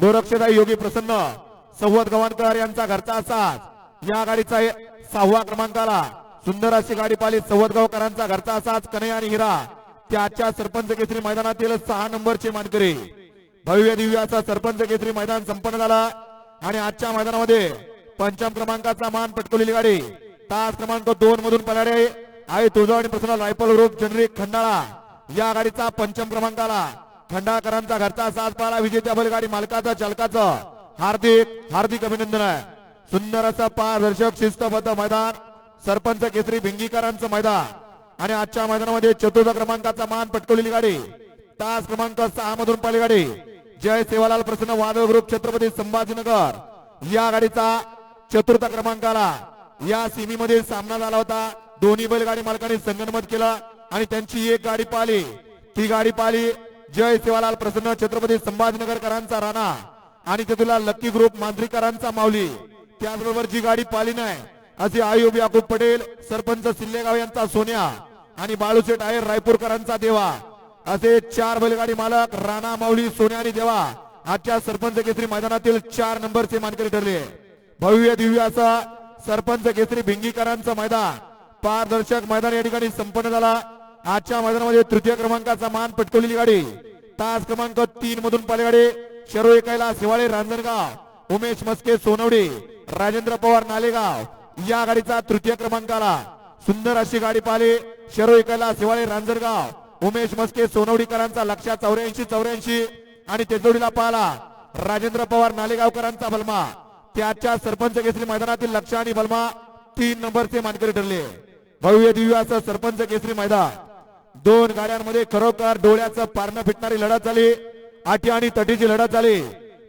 गोरक्षदाई योगी प्रसन्न संवत गव्हाणकर यांचा घरचा असाच या गाडीचा सहावा क्रमांकाला सुंदर अशी गाडी पाली संवत गावकरांचा घरचा असाच कन्हैया आणि हिरा. त्याच्या सरपंच केसरी मैदानातील सहा नंबरचे मानकरी. भव्य दिव्य असा सरपंच केसरी मैदान संपन्न झाला. आणि आजच्या मैदानामध्ये पंचम क्रमांकाचा मान पटकवलेली गाडी. तास क्रमांक दोन मधून पलाडे आहे. तुळजावणी प्रसन्न रायफल ग्रुप जनरिक खंडाळा. या गाडीचा पंचम क्रमांकाला खंडाकरांचा घरचा साज पाला विजेत्या बैलगाडी मालकाचा चालकाचं. हार्दिक हार्दिक अभिनंदन आहे. सुंदर असं पारदर्शक शिस्तबद्ध मैदान सरपंच केसरी भिंगीकरांचं मैदान. आणि आजच्या मैदानामध्ये चतुर्थ क्रमांकाचा मान पटकवलेली गाडी. तास क्रमांक सहा मधून पहिली गाडी. जय सेवालाल प्रसन्न वादळ ग्रुप छत्रपती संभाजीनगर. या गाडीचा चतुर्थ क्रमांकाला या सीमीमध्ये सामना झाला होता. दोन्ही बैलगाडी मालकांनी संगणमत केलं आणि त्यांची एक गाडी पाहिली. ती गाडी पाहिली जय सेवालाल प्रसन्न छत्रपती संभाजीनगरकरांचा राणा आणि ते तुला लक्की ग्रुप मांजरीकरांचा माऊली. त्याचबरोबर जी गाडी पाली नाही असे आयुब याकूब पटेल सरपंच सिल्लेगाव यांचा सोन्या आणि बाळूशेठ आहेर रायपूरकरांचा देवा. असे चार बैलगाडी मालक राणा माऊली सोन्या आणि देवा आजच्या सरपंच केसरी मैदानातील चार नंबरचे मानकरी ठरले. भव्य दिव्य असा सरपंच केसरी भिंगीकरांचं मैदान. पारदर्शक मैदान या ठिकाणी संपन्न झाला. आजच्या मैदानामध्ये तृतीय क्रमांकाचा मान पटकवलेली गाडी. तास क्रमांक तीन मधून पालेगाडी. शरो एकायला शिवाळे रांजणगाव. उमेश मस्के सोनवडे. राजेंद्र पवार नालेगाव. या गाडीचा तृतीय क्रमांकाला सुंदर अशी गाडी पाहिली. शरो एकायला शिवाळे रांजणगाव. उमेश मस्के सोनवडीकरांचा लक्षा चौऱ्याऐंशी चौऱ्याऐंशी. आणि तेजोडीला पाहला. राजेंद्र पवार नालेगावकरांचा बलमा त्याच्या सरपंच केसरी मैदानातील लक्ष आणि बलमा तीन नंबरचे मानकरी ठरले. भव्य दिव्य असं सरपंच केसरी मैदान. दोन गाड्यांमध्ये खरोखर डोळ्याचं पारणं फिटणारी लढत झाली. आटी आणि तटीची लढत झाली.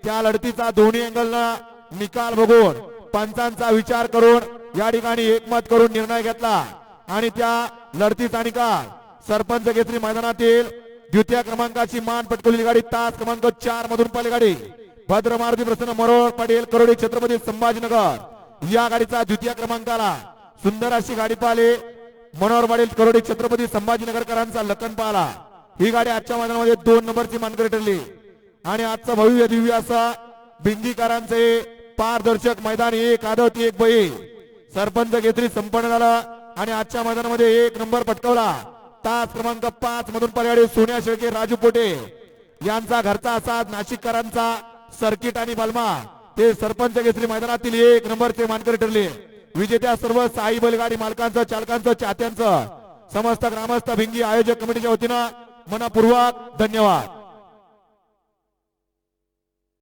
त्या लढतीचा दोन्ही अँगलना निकाल बघून पंचांचा विचार करून या ठिकाणी एकमत करून निर्णय घेतला. आणि त्या लढतीचा निकाल सरपंच घेतली मैदानातील द्वितीय क्रमांकाची मान पटकवलेली गाडी तास क्रमांक चार मधून पहिली गाडी. भद्र मारुती प्रसन्न मरोळ पाटील करोडी छत्रपती संभाजीनगर या गाडीचा द्वितीय क्रमांकाला सुंदर अशी गाडी पाहिली. मनोहर वाडील करोडी छत्रपती संभाजीनगरकरांचा लखन पाहला ही गाडी आजच्या मैदानामध्ये दोन नंबरची मानकरी ठरली. आणि आजचा भव्य दिव्य असा बिंदीकरांचे पारदर्शक मैदान एक आदत एक बळी सरपंच घेतली संपन्न झाला. आणि आजच्या मैदानामध्ये एक नंबर पटकवला. तास क्रमांक पाच मधून पर्याडी सोन्या शेळके राजू पोटे. यांचा घरचा असा नाशिककरांचा सर्किट आणि बलमा. ते सरपंच घेतली मैदानातील एक नंबरचे मानकरी ठरले. विजेत्या सर्व साई बैलगाडी मालकांचं चालकांचं चाहत्यांचं समस्त ग्रामस्थ भिंगी आयोजक कमिटीच्या वतीनं मनपूर्वक धन्यवाद.